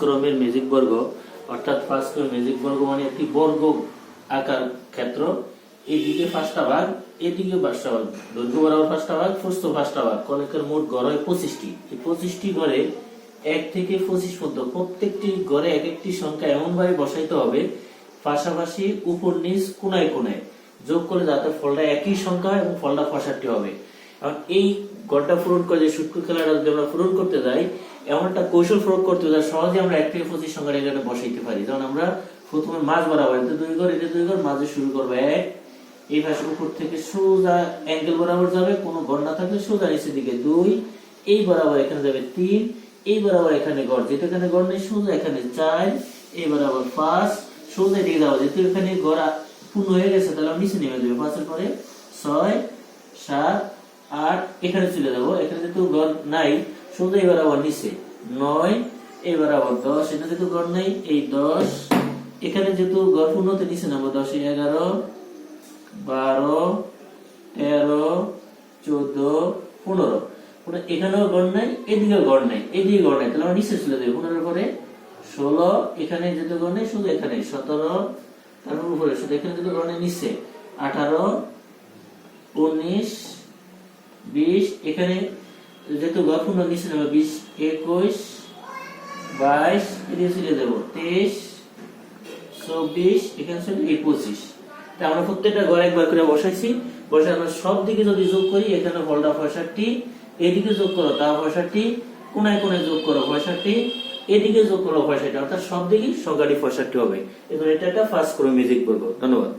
ক্রমের বর্গ, অর্থাৎ ক্রমের বর্গ মানে একটি বর্গ আকার ক্ষেত্র। এদিকে পাঁচটা ভাগ, এদিকে পাঁচটা ভাগ। দৈর্ঘ্য বরাবর পাঁচটা ভাগ, প্রস্থ পাঁচটা ভাগ। কলেকের মোট গড় হয় পঁচিশটি। এই পঁচিশটি ঘরে এক থেকে পঁচিশ পর্যন্ত প্রত্যেকটি ঘরে এক একটি সংখ্যা এমন ভাবে বসাইতে হবে, পাশাপাশি উপর নিচ কোনায় কোনায় যোগ করে যাতে ফলটা একই সংখ্যা হয় এবং ফলটা পঁয়ষট্টি হবে। এখন এই গড়টা পূরণ করে যে সূক্ষ্ম খেলাটা যদি আমরা পূরণ করতে যাই, এমন একটা কৌশল প্রয়োগ করতে যাই সহজে আমরা এক থেকে পঁচিশ সংখ্যার এখানে বসাইতে পারি। যেমন আমরা প্রথমে মাছ বরাবর এতে দুই ঘর এতে দুই ঘর মাঝে শুরু করব এক। এই পাশে উপর থেকে সোজা অ্যাঙ্গেল বরাবর যাবে, কোনো ঘর না থাকলে সোজা নিচের দিকে দুই। এই বরাবর এখানে যাবে তিন, এই বরাবর এখানে গড় যেটা এখানে গড় নেই, সোজা এখানে চার, এই বরাবর পাঁচ। সোজা দিকে যাব, যেহেতু এখানে গড় পূর্ণ হয়ে গেছে, তাহলে নিচে নেমে যাবে। পাঁচের পরে ছয়, সাত আট এখানে চলে যাব। এখানে যেহেতু গড় নাই, শুধু এবার আবার নিচে। নয়, এবার আবার দশ। এটা যেহেতু গড় নাই, এই দশ। এখানে যেহেতু গড় পূর্ণতে নিচে নামবো দশ, এগারো, বারো, তেরো, চোদ্দ, পনেরো। পনেরো এখানেও গড় নাই, এদিকেও গড় নাই, এদিকে গড় নাই। তাহলে আমরা নিচে চলে যাবে। পনেরোর পরে ষোলো, এখানে যেহেতু গড় নেই, শুধু এখানে। সতেরো, তারপর উপরে। শুধু এখানে যেহেতু গড় নেই, নিচে। আঠারো, উনিশ বিশ, এখানে যেহেতু গঠন নিচে নেবে বিশ, একুশ, বাইশ, এদিকে চলে যাব, তেইশ, চব্বিশ, এখানে এই পঁচিশ। তা আমরা প্রত্যেকটা ঘরে একবার করে বসাইছি, বসে আমরা সব দিকে যদি যোগ করি, এখানে ফলটা পঁয়ষট্টি, এদিকে যোগ করো তা পঁয়ষট্টি, কোনায় কোনায় যোগ করো পঁয়ষট্টি, এদিকে যোগ করো পঁয়ষট্টি, অর্থাৎ সব দিকেই সংখ্যাটি পঁয়ষট্টি হবে। এবং এটা একটা ফার্স্ট করে মিউজিক বলব ধন্যবাদ।